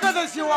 个就是我，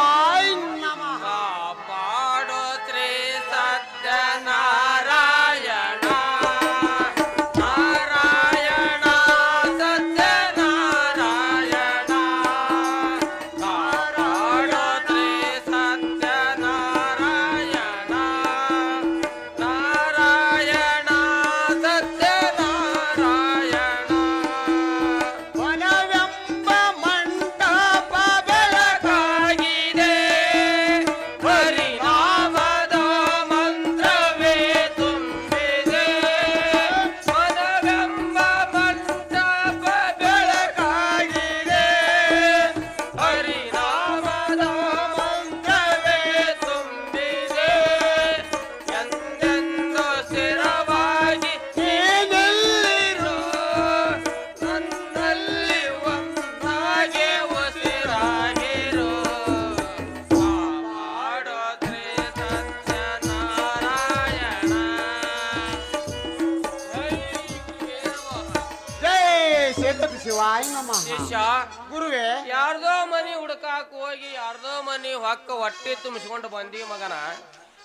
ಮನಿ ಹೊಕ್ಕ ಹೊಟ್ಟೆ ತುಂಬಿಸ್ಕೊಂಡು ಬಂದಿ ಮಗನ.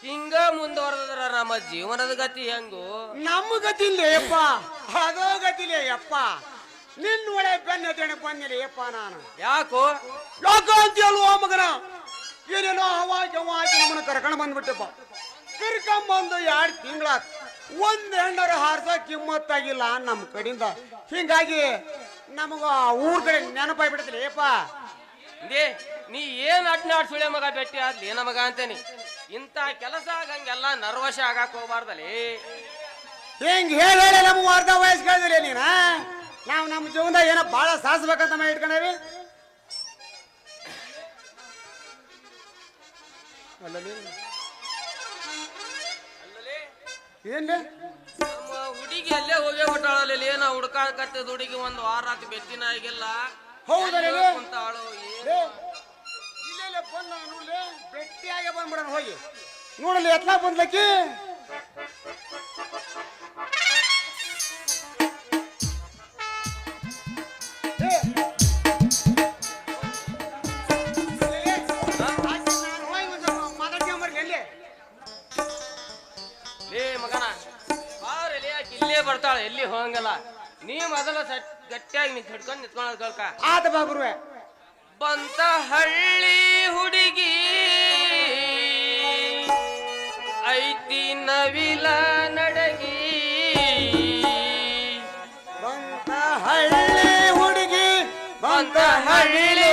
ಹಿಂಗ ಮುಂದುವರೆದ್ರ ನಮ್ಮ ಜೀವನದ ಗತಿ ಹೆಂಗು? ನಮ್ಮ ಗತಿ ಯಪ್ಪ. ಅದೋ ಗತಿಲೇ ಯಪ್ಪ. ನಿನ್ನ ಒಳ್ಳೆ ಬೆನ್ನ ತೆಣೆ ಬಂದಿಲ್ಲ ಯಪ್ಪ ನಾನು. ಯಾಕೋ? ಯಾಕ ಅಂತೀಯಲ್ವ ಮಗನ? ಏನೇನೋ ಅವಾಜ್ ಅವಾಜ್ ನಮ್ಮನ್ನ ಕರ್ಕೊಂಡು ಬಂದ್ಬಿಟ್ಟಪ್ಪ. ಕರ್ಕೊಂಬಂದು ಎರಡು ತಿಂಗಳ ಒಂದ್ ಹೆಣ್ಣರ ಹಾರ್ಸ ಕಿಮ್ಮತ್ತಾಗಿಲ್ಲ ನಮ್ಮ ಕಡೆಯಿಂದ ಹಿಂಗಾಗಿ ನಮಗ ಊರ್ ಕಡೆ ನೆನಪಾಗ್ಬಿಡ್ತಿಲ್ಲ ಯಪ್ಪ. ದೇ ನೀ ಏನ್ ಅಡ್ನಾಡ್ ಸುಳೆ ಮಗ ಬೆಟ್ಟಿ? ಆದ್ಲಿ ಏನ ಮಗ ಅಂತಾನೆ. ಇಂಥ ಕೆಲಸ ಆಗಂಗೆಲ್ಲ ನರ್ವಶ ಆಗಾಕ್ ಹೋಗ್ಬಾರ್ದಲ್ಲಿ ಹಿಂಗ್ ಹೇಳಿ ಹೇಳಿ ನಮ್ಮ ಅರ್ಧ ವಯಸ್ಸು ಕೇಳಿದ್ರೆ ನೀನ? ನಾವು ನಮ್ಮ ಜೀವನದಾಗ ಏನೋ ಭಾಳ ಸಾಸ್ಬೇಕಂತ ಮಾಡಿ ಇಟ್ಕೊಂಡೇವಿ. ನಮ್ಮ ಹುಡುಗಿ ಅಲ್ಲೇ ಹೋಗಿ ಹೊಟ್ಟಾಳಲ್ಲಿ ಏನೋ ಹುಡ್ಕಾಕತ್ತದ ಹುಡುಗಿ ಒಂದು ವಾರ ಆತು ಬೆತ್ತಿನ ಆಗಿಲ್ಲ. ಹೌದಲ್ಲ? ಎಲ್ಲಿ ಹೋಗ್ ಕುಂತಾಳು ಏನ್ ಲೇ, ಇಲ್ಲೆಲ್ಲ ಬಂದ ನೋಡ್ಲಿ ಭೇಟಿಯಾಗೆ ಬಂದ್ಬಿಡೋಣ ಹೋಗಿ ನೋಡಲಿ ಎತ್ಲಾ ಬಂದ್ಲಕ್ಕಿ ಏ. ಏ, ಆಯ್ತು, ನಾನು ಹೋಗಿ ಒಂದು ಮಾತಾಡ್ಕೊಂಬರ್ಲಿ ಎಲ್ಲಿ? ಲೇ ಮಗನ ಬಾರಲ್ಲಿ ಆಕಿ ಇಲ್ಲೇ ಬರ್ತಾಳೆ ಎಲ್ಲಿ ಹೋಗಂಗಲ್ಲ ನೀ ಮೊದಲ ಸಟ್ ಗಟ್ಟಿಯಾಗಿ ನೀ ಹಿಡ್ಕೊಂಡು ನಿಂತ್ಕೊಳ್ಳೋದು ಕಳ್ಕ ಆತ ಬಾ ಬಂತ ಹಳ್ಳಿ ಹುಡುಗಿ. ಐತಿ ನವಿಲ ನಡಗಿ. ಬಂತ ಹಳ್ಳಿ ಹುಡುಗಿ ಬಂತ ಹಳ್ಳಿ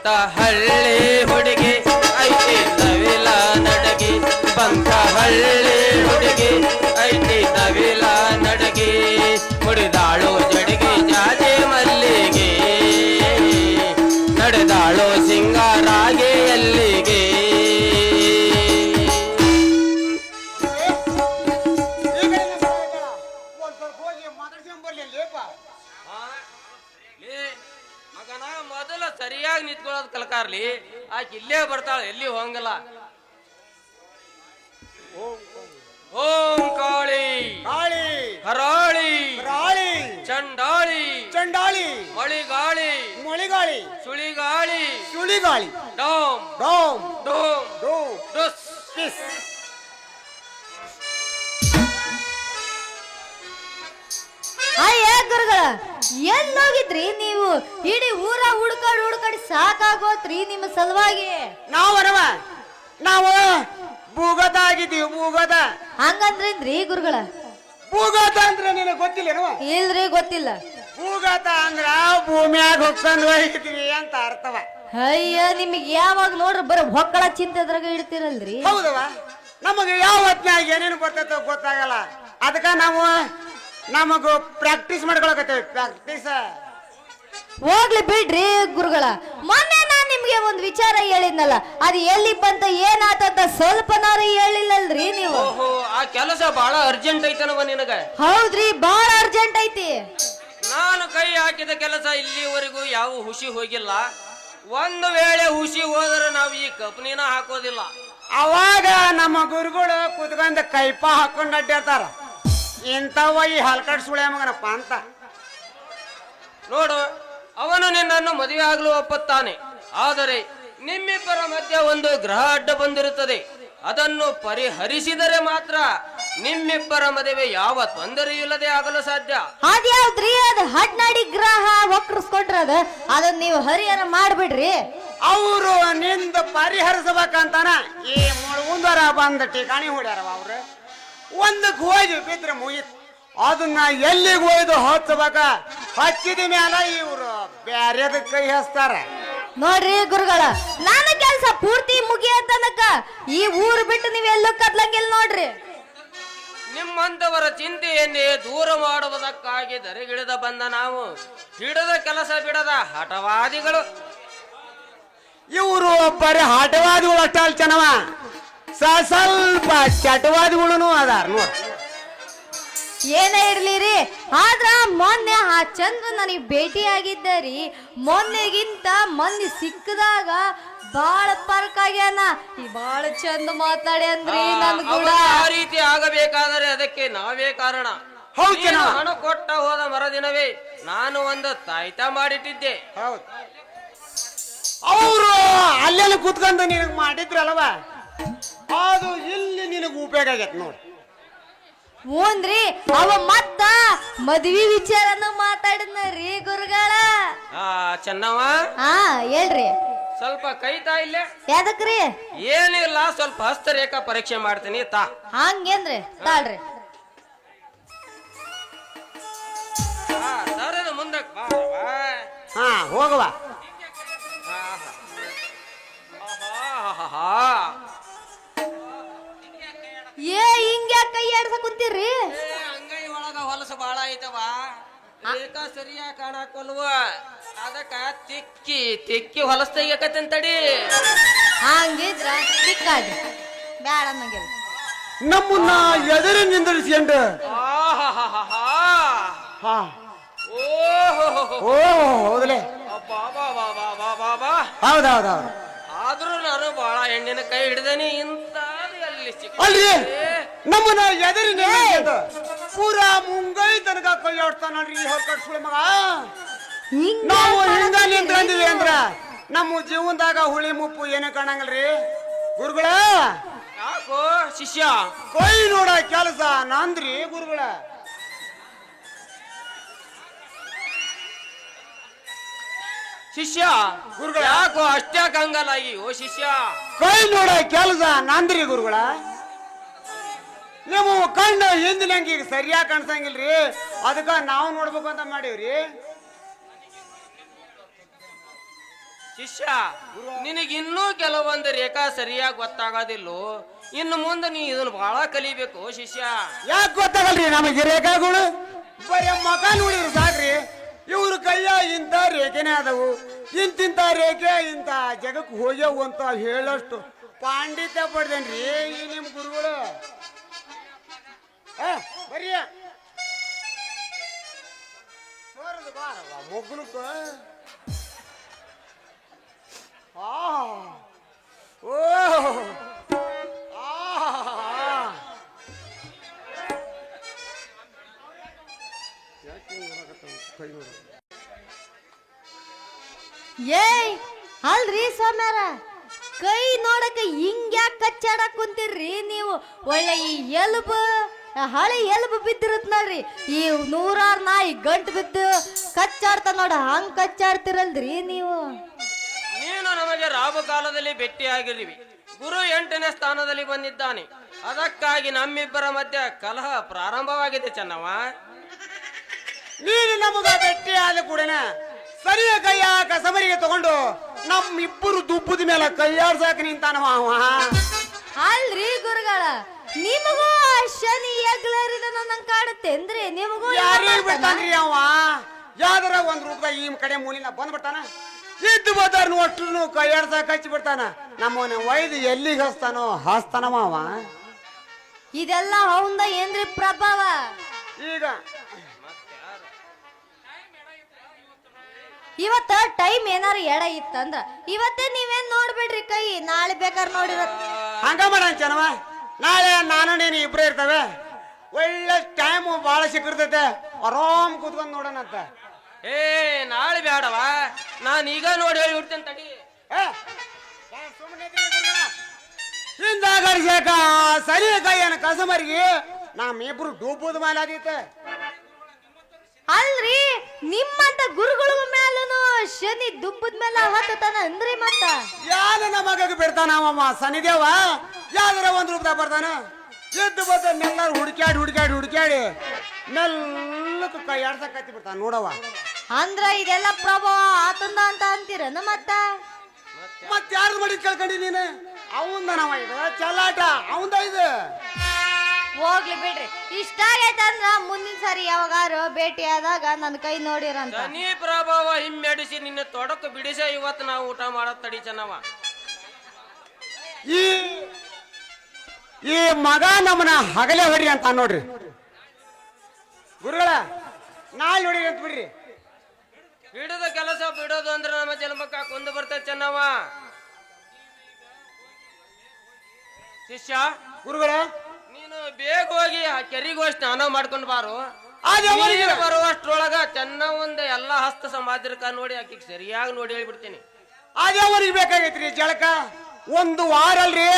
ಬಂತ ಕಲ್ಕಾರ್ಲಿ ಆಕೆ ಇಲ್ಲೇ ಬರ್ತಾಳೆ ಎಲ್ಲಿ ಹೋಗಂಗಿಲ್ಲ. ಓಂ ಕಾಳಿ ಕಾಳಿ ಹರಾಳಿ ರಾಳಿ ಚಂಡಾಳಿ ಚಂಡಾಳಿ ಮಳಿಗಾಳಿ ಮಳಿಗಾಳಿ ಸುಳಿಗಾಳಿ ಸುಳಿಗಾಳಿ ಡೋಮ್ ಡೋಮ್ ಡೋಮ್ ಎಲ್ಲೋಗಿದ್ರಿ ನೀವು? ಇಡೀ ಊರ ಹುಡ್ಕಾಡ್ ಹುಡ್ಕಾಡಿ ಸಾಕಾಗೋತ್ರಿ ನಿಮ್ಮ ಸಲುವಾಗಿ? ನಾವರವ ನಾವು ಭೂಗತ ಆಗಿದೀವಿ ಭೂಗತ ಹಂಗಂದ್ರೇನ್ರಿ ಗುರುಗಳ? ಭೂಗತ ಅಂದ್ರೆ ನಿನಗೆ ಗೊತ್ತಿಲ್ಲ ಇಲ್ರಿ ಗೊತ್ತಿಲ್ಲ. ಭೂಗತ ಅಂದ್ರ ಭೂಮಿಯಾಗ ಹೊಕ್ಕೊಂಡು ಹೋಗ್ತೀವಿ ಅಂತ ಅರ್ಥವ. ಅಯ್ಯ ನಿಮಗೆ ಯಾವಾಗ ನೋಡ್ರಿ ಬರೀ ಹೊಕ್ಕಳ ಚಿಂತೆ ಅದ್ರಾಗ ಇಡ್ತಿರಲ್ರಿ? ಹೌದವ ನಮಗೆ ಯಾವ ಹೊತ್ನಾಗ ಏನೇನು ಬರ್ತೈತೋ ಗೊತ್ತಾಗಲ್ಲ. ಅದಕ್ಕ ನಾವು ನಮಗೂ ಪ್ರಾಕ್ಟೀಸ್ ಮಾಡ್ಕೊಳಕತ್ತೇವೆ. ಪ್ರಾಕ್ಟೀಸ್ ಹೋಗ್ಲಿ ಬಿಡ್ರಿ ಗುರುಗಳ. ಮೊನ್ನೆ ನಾನ್ ನಿಮ್ಗೆ ಒಂದ್ ವಿಚಾರ ಹೇಳಿದ್ನಲ್ಲ ಅದು ಎಲ್ಲಿ ಬಂತ ಏನಾತಂತ ಸ್ವಲ್ಪನಾರು ಹೇಳಿಲ್ಲಲ್ರಿ ನೀವು. ಓಹೋ ಆ ಕೆಲಸ ಬಹಳ ಅರ್ಜೆಂಟ್ ಐತನವ ನಿನಗ. ಹೌದ್ರಿ ಬಹಳ ಅರ್ಜೆಂಟ್ ಐತಿ. ನಾನು ಕೈ ಹಾಕಿದ ಕೆಲಸ ಇಲ್ಲಿವರೆಗೂ ಯಾವ ಹುಸಿ ಹೋಗಿಲ್ಲ. ಒಂದು ವೇಳೆ ಹುಸಿ ಹೋದ್ರೆ ನಾವು ಈ ಕಂಪ್ನಿನ ಹಾಕೋದಿಲ್ಲ. ಅವಾಗ ನಮ್ಮ ಗುರುಗಳು ಕುತ್ಕೊಂಡ್ ಕೈಪ ಹಾಕೊಂಡು ಅಡ್ಡಾಡ್ತಾರ. ಇಂಥವ ಈ ಹಲ್ಕಡ್ ಸುಳೆ ಮಗನಪ್ಪ ಅಂತ. ನೋಡು ಅವನು ನಿನ್ನನ್ನು ಮದುವೆ ಆಗಲು ಒಪ್ಪುತ್ತಾನೆ. ಆದರೆ ನಿಮ್ಮಿಬ್ಬರ ಮಧ್ಯೆ ಒಂದು ಗ್ರಹ ಅಡ್ಡ ಬಂದಿರುತ್ತದೆ. ಅದನ್ನು ಪರಿಹರಿಸಿದರೆ ಮಾತ್ರ ನಿಮ್ಮಿಬ್ಬರ ಮದುವೆ ಯಾವ ತೊಂದರೆ ಇಲ್ಲದೆ ಆಗಲು ಸಾಧ್ಯ. ಅದ್ಯಾವ್ದ್ರಿ ಅದು ಹಡ್ನಾಡಿ ಗ್ರಹ ಒಕ್ಕರ್ಸ್ಕೊಂಡ್ರದ ಅದ ಅದನ್ನ ನೀವು ಹರಿಹರ ಮಾಡ್ಬಿಡ್ರಿ. ಅವರು ನಿಂದ ಪರಿಹರಿಸಬೇಕಂತಾನ ಈ ಮುಂದರ ಬಂದ ಠಿಕಾಣಿ ಹೊಡ್ಯಾರವ ಅವ್ರು. ಒಂದು ಹೋಗಿ ಬಿದ್ರೆ ಮುಗಿತ್. ಅದನ್ನ ಎಲ್ಲಿಗೆ ಒಯ್ದು ಹಚ್ಚಬೇಕ ಹಚ್ಚಿದ ಮ್ಯಾಲ ಇವರು ಬ್ಯಾರೆದ ಕೈ ಹಚ್ತಾರ. ನೋಡ್ರಿ ಗುರುಗಳ ನನ್ನ ಕೆಲಸ ಪೂರ್ತಿ ಮುಗಿಯ ತನಕ ಈ ಊರು ಬಿಟ್ಟು ನೀವು ಎಲ್ಲೂ ಕದ್ಲಂಗಿಲ್ಲ ನೋಡ್ರಿ. ನಿಮ್ಮಂತವರ ಚಿಂತೆಯನ್ನೇ ದೂರ ಮಾಡುವುದಕ್ಕಾಗಿ ದರಿಗಿಳಿದ ಬಂದ ನಾವು. ಹಿಡದ ಕೆಲಸ ಬಿಡದ ಹಠವಾದಿಗಳು. ಇವರು ಬರೀ ಹಠವಾದಿಗಳು ಅಷ್ಟಲ್ ಚೆನ್ನವ ಸ ಸ್ವಲ್ಪ ಚಟವಾದಿಗಳು ಅದಾರ ನೋಡ್. ಏನೇ ಇರ್ಲಿ ರೀ ಆದ್ರ ಮೊನ್ನೆ ಆ ಚಂದ್ರ ನನಗೆ ಭೇಟಿ ಆಗಿದ್ದರಿ ಮೊನ್ನೆಗಿಂತ ಮೊನ್ನೆ ಸಿಕ್ಕದಾಗ ಬಾಳ ಪರ್ಕ್ ಆಗ್ಯಾನ. ಈ ಬಾಳ ಚಂದ ಮಾತಾಡಿ ಅಂದ್ರಿ ನನ್ ಕೂಡ ಆ ರೀತಿ ಆಗಬೇಕಾದರೆ ಅದಕ್ಕೆ ನಾವೇ ಕಾರಣ. ಹೌದ್ ನೀನು. ಹಣ ಕೊಟ್ಟ ಹೋದ ಮರದಿನವೇ ನಾನು ಒಂದು ತಾಯ್ತ ಮಾಡಿಟ್ಟಿದ್ದೆ. ಹೌದು. ಅವರು ಅಲ್ಲೆಲ್ಲ ಕೂತ್ಕೊಂಡು ನಿನಗೆ ಮಾಡಿದ್ರಲ್ವ? ಅದು ಇಲ್ಲಿ ನಿನಗೆ ಉಪಯೋಗ ಆಗೈತೆ ನೋಡಿ. ಹ್ಞೂನ್ರಿ ಅವ ಮತ್ತ ಮದ್ವಿ ವಿಚಾರನ ಮಾತಾಡಿದ್ನ ರೀ ಗುರುಗಳ. ಆ ಚೆನ್ನವ ಹಾ ಹೇಳ್ರಿ. ಸ್ವಲ್ಪ ಕೈ ತಾ ಇಲ್ಲೇ. ಯಾದಕ್ರಿ? ಏನಿಲ್ಲ ಸ್ವಲ್ಪ ಹಸ್ತರೇಖಾ ಪರೀಕ್ಷೆ ಮಾಡ್ತೀನಿ ತಾ. ಹಂಗೇನ್ರಿ? ತಾಳ್ರಿ. ಆ, ಸರದ ಮುಂದಕ್ಕೆ ಬಾ ಬಾ. ಹಾ ಹೋಗುವ ಆಹಾ. ಏ ಆಡ್ಸ ಕುಂತೀರ್ರಿ? ಅಂಗೈ ಒಳಗ ಹೊಲಸು ಬಾಳ ಐತವ. ಸರಿಯಾ ಸರಿಯಾಗಿ ಕಾಣಕೊಲ್ವ. ಅದಕ್ಕ ತಿಕ್ಕಿ ತಿಕ್ಕಿ ಹೊಲಸ್ ತೆಗಿಯಕತ್ತಂತಡಿ ಹಂಗಿದ್ರ ಸಿಕ್ಕಾಡಿ ಬ್ಯಾಡ ಅನ್ನಂಗಿಲ್ಲ ನಮ್ಮನ್ನ ಎದುರು ನಿಂದಿರಿಸ್ಕೊಂಡು ಆಹಾಹಾಹಾ. ಹಾ. ಓಹೋಹೋಹೋ. ಓ ಹೌದಲೇ. ಅಬ್ಬಾಬಾಬಾಬಾಬಾಬಾ. ಹೌದೌದೌದು. ಆದ್ರೂ ನಾನು ಬಹಳ ಹೆಣ್ಣಿನ ಕೈ ಹಿಡ್ದೇನಿ ಇಂತ ಅಲ್ಲಿ ಸಿಕ್ಕ ಅಲ್ರಿ ನಮ್ಮನ್ನ ಎದುರು ನಿಂದಿರಿಸ್ಕೊಂಡು ಪೂರಾ ಮುಂಗೈ ತನಕ ಕೈ ಆಡ್ತಾನ ನೋಡ್ರಿ ಈ ಹೊರಕಟ್ ಸುಳಿ ಮಗ. ನಾವು ಹಿಂಗ ನಿಂತ್ಕೊಂಡಿವಿ ಅಂದ್ರ ನಮ್ಮ ಜೀವನದಾಗ ಹುಳಿ ಮುಪ್ಪು ಏನು ಕಾಣಂಗಲ್ರಿ? ಗುರುಗಳ! ಯಾಕೋ ಶಿಷ್ಯ? ಕೊಯ್ ನೋಡ ಕೆಲಸ ನಂದ್ರಿ ಗುರುಗಳ. ಶಿಷ್ಯ ಗುರುಗಳ. ಯಾಕೋ ಅಷ್ಟೇ ಕಂಗಲಾಗಿ ಓ ಶಿಷ್ಯ. ಕೈ ನೋಡ ಕೆಲಸ ನಂದ್ರಿ ಗುರುಗಳ. ನೀವು ಕಣ್ಣು ಹಿಂದಿನಂಗೆ ಈಗ ಸರಿಯಾಗಿ ಕಾಣಿಸಂಗಿಲ್ರಿ. ಅದಕ್ಕ ನಾವು ನೋಡ್ಬೇಕು ಅಂತ ಮಾಡೀವ್ರಿ. ಶಿಷ್ಯ ನಿನಗಿನ್ನೂ ಕೆಲವೊಂದು ರೇಖಾ ಸರಿಯಾಗಿ ಗೊತ್ತಾಗೋದಿಲ್ಲೋ. ಇನ್ನು ಮುಂದೆ ನೀ ಇದನ್ನ ಬಹಳ ಕಲಿಬೇಕು ಶಿಷ್ಯ. ಯಾಕೆ ಗೊತ್ತಾಗಲ್ರಿ ನಮಗೆ ರೇಖಾಗಳು? ಬರೀ ಮಗ ನೋಡಿದ್ರು ಸಾಕ್ರಿ. ಇವ್ರ ಕೈಯ ಇಂಥ ರೇಖೆನೇ ಆದವು. ಇಂತಿಂತ ರೇಖೆ ಇಂಥ ಜಗಕ್ಕೆ ಹೋಗ್ಯವು ಅಂತ ಹೇಳಷ್ಟು ಪಾಂಡಿತ್ಯ ಪಡ್ದೇನ್ರಿ ಈ ನಿಮ್ಮ ಗುರುಗಳು. ಬರ್ರಿ. ಬಾರವ್ವ, ಆ. ಓ. ಆ. ಯಾಕೆ ಹಿಂಗ್ ಮಾಡಕತ್ತಾವ? ಕೈ ನೋಡು. ಏಯ್ ಅಲ್ರಿ ಸ್ವಾಮ್ಯಾರ ಕೈ ನೋಡಕ ಹಿಂಗ್ಯಾಕ್ ಕಚ್ಚಾಡಕ್ ಕುಂತೀರ್ರಿ ನೀವು ಒಳ್ಳೆ ಈ ಎಲುಬು. ಹಳೆ ಎಲ್ಬು ಬಿದ್ದಿರತ್ ನೋಡ್ರಿ. ಈ ನೂರಾರು ನಾಯಿ ಗಂಟು ಬಿದ್ದು ಕಚ್ಚಾಡ್ತ ನೋಡ ಹಂಗ್ ಕಚ್ಚಾಡ್ತಿರಲ್ರಿ ನೀವು? ನೀನು ನಮಗೆ ರಾಬು ಕಾಲದಲ್ಲಿ ಭೇಟಿಯಾಗಿರುವಿ ಗುರು ಎಂಟನೇ ಸ್ಥಾನದಲ್ಲಿ ಬಂದಿದ್ದಾನೆ. ಅದಕ್ಕಾಗಿ ನಮ್ಮಿಬ್ಬರ ಮಧ್ಯೆ ಕಲಹ ಪ್ರಾರಂಭವಾಗಿದೆ ಚೆನ್ನವ ನೀನು ನಮಗ ಭೇಟಿ ಆದ ಕೂಡನ ಸರಿಯ ಕೈಯ ಕಸಬರಿಗೆ ತಗೊಂಡು ನಮ್ಮಿಬ್ಬರು ದುಬ್ಬದ ಮೇಲೆ ಕೈಯಾಡ್ಸಾಕ ನಿಂತಾನವ ಅವ ಅಲ್ರಿ ಗುರುಗಳ ನಿಮಗೂ ಆ ಶನಿ ನನ್ನ ನಂಗೆ ಕಾಡುತ್ತೇನ್ರಿ ನಿಮಗೂ ಯಾರಿಗೆ? ಬಿಡ್ತಾನ್ರಿ ಅವ ಯಾವ್ದಾರ ಒಂದ್ ರೂಪದಾಗ ಈ ಕಡೆ ಮೂಲಿನ ಬಂದ್ಬಿಡ್ತಾನ ಇದ್ದು ಬದಾರ್ನು ಒಟ್ಟು ಕೈಯಾಡ್ಸಾಕ ಕಚ್ಚಿ ಬಿಡ್ತಾನ ನಮ್ಮವನ ಒಯ್ದು ಎಲ್ಲಿಗೆ ಹಸ್ತಾನೋ? ಹಸ್ತಾನವ ಅವ ಇದೆಲ್ಲ ಅವಂದ ಏನ್ರಿ ಪ್ರಭಾವ? ಈಗ ಇವತ್ತ ಟೈಮ್ ಏನಾರ ಎಡ ಇತ್ತಂದ್ರ ಇವತ್ತೇ ನೀವೇನ್ ನೋಡ್ಬಿಡ್ರಿ ಕೈ? ನಾಳೆ ಬೇಕಾದ್ರೆ ನೋಡಿರ ಹಂಗ ಮಾಡ ಚೆನ್ನವ ನಾಳೆ ನಾನು ನೀನು ಇಬ್ಬರೇ ಇರ್ತವೆ. ಒಳ್ಳೆ ಟೈಮ್ ಭಾಳ ಸಿಕ್ಕಿರ್ತೈತೆ. ಆರಾಮ್ ಕೂತ್ಕೊಂಡು ನೋಡೋಣಂತ ಏ ನಾಳೆ ಬೇಡವ ನಾನು ಈಗ ನೋಡಿ ಹೇಳಿ ಬಿಡ್ತೇನೆ ತಡಿ. ಹಿಂದಾಗರ್ಸಕ ಸರಿ ಕೈಯನ ಕಸಮರಿಗೆ ನಮ್ಮಿಬ್ರು ಡೂಬುದ ಮೇಲೆ ಆದೀತೆ. ಅಲ್ರಿ ನಿಮ್ಮಂತ ಗುರುಗಳ ಮೇಲೂ ಶನಿ ದುಬ್ಬದ ಮೇಲೆ ಹತ್ತತಾನ ಅಂದ್ರಿ ಮತ್ತ? ಯಾರ ನಮಗ ಬಿಡ್ತಾನ ಅವಮ್ಮ ಸನಿದೇವ? ಯಾವ್ದಾರ ಒಂದ್ ರೂಪದಾಗ ಬರ್ತಾನ ಎದ್ದು ಮೆಲ್ಲಾರು ಹುಡುಕ್ಯಾಡಿ ಹುಡುಕ್ಯಾಡಿ ಹುಡುಕ್ಯಾಡಿ ಮೆಲ್ಲಕ್ಕೆ ಕೈ ಆಡ್ಸಕ್ ಹತ್ತಿ ಬಿಡ್ತಾನ ನೋಡವ ಅಂದ್ರ ಇದೆಲ್ಲ ಪ್ರಭಾವ ಆತಂದ ಅಂತ ಅಂತೀರನ ಮತ್ತ? ಮತ್ತೆ ಯಾರ್ದು ಮಾಡಿ ಕೇಳ್ಕೊಂಡಿ ನೀನು? ಅವಂದ ನಾವ ಇದು ಚಲಾಟ ಅವಂದ ಇದು. ಹೋಗ್ಲಿ ಬಿಡ್ರಿ. ಇಷ್ಟ ಆಗೈತೆ ಅಂದ್ರ ಮುಂದಿನ ಸರಿ ಯಾವಾಗಾರು ಭೇಟಿ ಆದಾಗ ನನ್ನ ಕೈ ನೋಡಿರಂತ. ನೀ ಪ್ರಭಾವ ಹಿಮ್ಮೆಡಿಸಿ ನಿನ್ನ ತೊಡಕು ಬಿಡಿಸ ಇವತ್ತು ನಾವು ಊಟ ಮಾಡೋದ್ ತಡಿ ಚೆನ್ನವ ಈ ಈ ಮಗ ನಮ್ಮನ ಹಗಲೇ ಹೊಡಿ ಅಂತ ನೋಡ್ರಿ. ಗುರುಗಳ ನಾಳೆ ಹೊಡಿ ಅಂತ ಬಿಡ್ರಿ. ಬಿಡದ ಕೆಲಸ ಬಿಡೋದು ಅಂದ್ರೆ ನಮ್ಮ ಜನ್ಮಕ್ಕ ಕೊಂದು ಬರ್ತದೆ ಚೆನ್ನವ ಶಿಷ್ಯ ಗುರುಗಳ ನೀನು ಬೇಗ ಹೋಗಿ ಆ ಕೆರೆಗೆ ಸ್ನಾನ ಮಾಡ್ಕೊಂಡು ಬಾರು. ಬರುವಷ್ಟ್ರೊಳಗ ಚೆನ್ನ ಒಂದು ಎಲ್ಲ ಹಸ್ತ ಸಮಾಧಿರ್ಕ ನೋಡಿ ಆಕಿಗೆ ಸರಿಯಾಗಿ ನೋಡಿ ಹೇಳ್ಬಿಡ್ತೀನಿ. ಅದೇ ಅವ್ರಿಗೆ ಬೇಕಾಗೈತ್ರಿ ಜಳಕ. ಒಂದು ವಾರ ಅಲ್ರಿ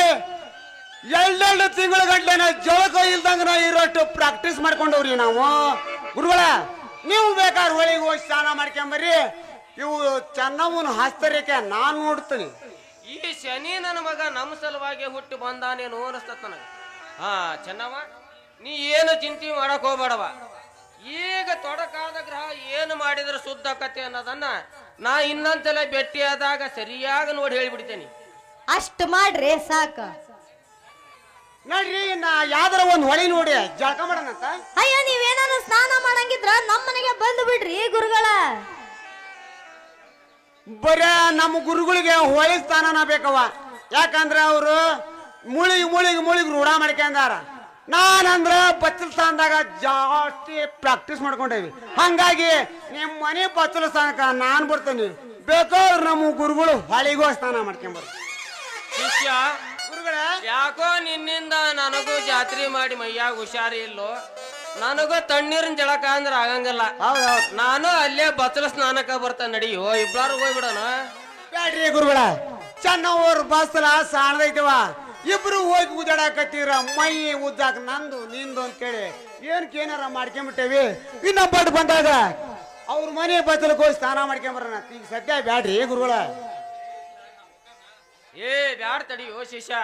ಎರಡೆರಡು ತಿಂಗಳ ಗಂಟೆನ ಜೋಳಕ ಇಲ್ದಂಗ ನಾ ಇರೋಷ್ಟು ಪ್ರಾಕ್ಟೀಸ್ ಮಾಡ್ಕೊಂಡವ್ರಿ ನಾವು. ಗುರುಗಳ ನೀವು ಬೇಕಾದ್ರೆ ಹೊಳಿಗೆ ಹೋಗಿ ಸ್ನಾನ ಮಾಡ್ಕೊಂಬರ್ರಿ. ಇವು ಚೆನ್ನವನ್ ಹಸ್ತರೇಖೆ ನಾನು ನೋಡ್ತೀನಿ. ಈ ಶನಿ ನನ್ನ ಮಗ ನಮ್ಮ ಸಲುವಾಗಿ ಹುಟ್ಟಿ ಬಂದಾನೇನು ಅನಿಸ್ತದ ನನಗೆ. ಹಾ ಚೆನ್ನವ ನೀ ಏನು ಚಿಂತೆ ಮಾಡಕ್ ಹೋಗ್ಬೇಡವ. ಈಗ ತೊಡಕಾದ ಗ್ರಹ ಏನು ಮಾಡಿದ್ರೆ ಶುದ್ಧ ಕತೆ ಅನ್ನೋದನ್ನ ನಾ ಇನ್ನೊಂದ್ಸಲ ಭೇಟಿಯಾದಾಗ ಸರಿಯಾಗಿ ನೋಡಿ ಹೇಳ್ಬಿಡ್ತೇನೆ. ಅಷ್ಟು ಮಾಡ್ರಿ ಸಾಕ. ನೋಡ್ರಿ ನಾ ಯಾವ್ದಾರ ಒಂದು ಹೊಳಿ ನೋಡಿ ಜಳಕ ಮಾಡೋಣಂತ. ಅಯ್ಯೋ ನೀವೇನಾದ್ರು ಸ್ನಾನ ಮಾಡಂಗಿದ್ರ ನಮ್ಮ ಮನೆಗೆ ಬಂದು ಬಿಡ್ರಿ ಗುರುಗಳ. ಬರೇ ನಮ್ಮ ಗುರುಗಳಿಗೆ ಹೊಳಿ ಸ್ಥಾನನ ಬೇಕವ ಯಾಕಂದ್ರೆ ಅವರು ಮುಳಿಗ್ ಮುಳಿಗ್ ಮುಳಿಗ್ ರೂಢ ಮಾಡ್ಕೊಂಡಾರ ನಾನಂದ್ರ ಬಚ್ಚಲ ಸ್ಥಾನದಾಗ ಜಾಸ್ತಿ ಪ್ರಾಕ್ಟೀಸ್ ಮಾಡ್ಕೊಂಡೇವಿ. ಹಂಗಾಗಿ ನಿಮ್ಮ ಮನೆ ಬಚ್ಚಲ ಸ್ಥಾನಕ್ಕ ನಾನು ಬರ್ತೇನೆ. ಬೇಕಾದ್ರೆ ನಮ್ಮ ಗುರುಗಳು ಹಳಿಗೋ ಸ್ನಾನ ಮಾಡ್ಕೊಂಬರ್ ಶಿಷ್ಯ ಗುರುಗಳ? ಯಾಕೋ ನಿನ್ನಿಂದ ನನಗೂ ಜಾತ್ರೆ ಮಾಡಿ ಮೈಯಾಗ ಹುಷಾರಿ ಇಲ್ಲೋ. ನನಗೂ ತಣ್ಣೀರಿನ ಜಳಕ ಅಂದ್ರೆ ಆಗಂಗಿಲ್ಲ. ಹೌದೌದು ನಾನು ಅಲ್ಲೇ ಬಚ್ಚಲ ಸ್ನಾನಕ್ಕೆ ಬರ್ತಾ ನಡಿಯೋ ಇಬ್ಬರು ಹೋಗ್ಬಿಡೋಣ ಬ್ಯಾಡ್ರಿ ಗುರುಗಳ. ಚೆನ್ನವ್ರ ಬಸ್ಲ ಸಾಣದೈತವ. ಇಬ್ರು ಹೋಗಿ ಉದ್ದಾಡಕತ್ತೀರ. ಮೈ ಉದ್ದಾಕ ನಂದು ನಿಂದು ಅಂತ ಕೇಳಿ ಏನಕ್ಕೆ ಏನಾರ ಮಾಡ್ಕೊಂಬಿಟ್ಟೇವಿ? ಇನ್ನೊಬ್ಬಟ್ಟು ಬಂದಾಗ ಅವ್ರ ಮನೆ ಬಚ್ಚಲಕ್ಕೆ ಹೋಗಿ ಸ್ನಾನ ಮಾಡ್ಕೊಂಬರೋಣ ಈಗ ಸದ್ಯ ಬ್ಯಾಡ್ರಿ ಗುರುಗಳ. ಏ ಬ್ಯಾಡ್ ತಡಿಯೋ ಶಿಷ್ಯ.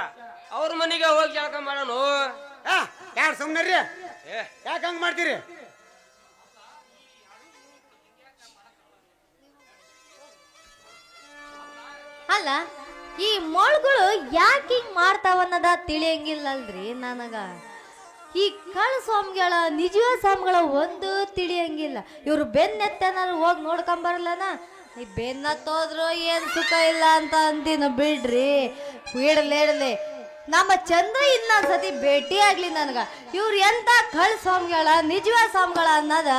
ಅವ್ರ ಮನೆಗೆ ಹೋಗಿ ಜಳಕ ಮಾಡೋಣ ಯಾರು ಸುಮ್ಮನೆ ಏ. ಯಾಕೆ ಹಂಗೆ ಮಾಡ್ತೀರಿ? ಅಲ್ಲ ಈ ಮೊಳ್ಗಳು ಯಾಕೆ ಹಿಂಗ್ ಮಾಡ್ತಾವ ಅನ್ನೋದ ತಿಳಿಯಂಗಿಲ್ಲಲ್ರಿ ನನಗ. ಈ ಕಳ್ಳ ಸ್ವಾಮಿಗಳ ನಿಜವೇ ಸ್ವಾಮಿಗಳ ಒಂದು ತಿಳಿಯಂಗಿಲ್ಲ. ಇವ್ರು ಬೆನ್ನೆತ್ತನಾರು ಹೋಗಿ ನೋಡ್ಕೊಂಬರಲ್ಲನ ಈ ಬೆನ್ನತ್ತೋದ್ರು ಏನ್ ಸುಖ ಇಲ್ಲ ಅಂತ ಅಂತೀನ ಬಿಡ್ರಿ. ಇಡಲಿ ನಮ್ಮ ಚಂದ್ರ ಇನ್ನೊಂದ್ಸತಿ ಭೇಟಿ ಆಗ್ಲಿ ನನ್ಗ. ಇವ್ರು ಎಂತ ಕಳ್ ಸ್ವಾಮಿಗಳ ನಿಜವ ಸ್ವಾಮಿಗಳ ಅನ್ನದ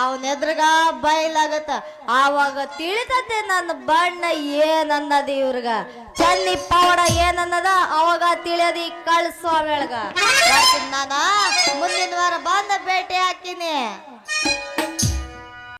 ಅವನ ಎದ್ರಗ ಬಯಲಾಗತ್ತ ಆವಾಗ ತಿಳಿತತೆ ನನ್ನ ಬಣ್ಣ ಏನನ್ನದ ಇವ್ರಗ. ಚನ್ನಿ ಪೌಡ ಏನನ್ನದ ಅವಾಗ ತಿಳಿಯದಿ ಕಳ್ ಸ್ವಾಮಿಗಳಗ. ನಾನ. ಮುಂದಿನ ವಾರ ಬಂದ ಭೇಟಿ ಹಾಕಿನಿ.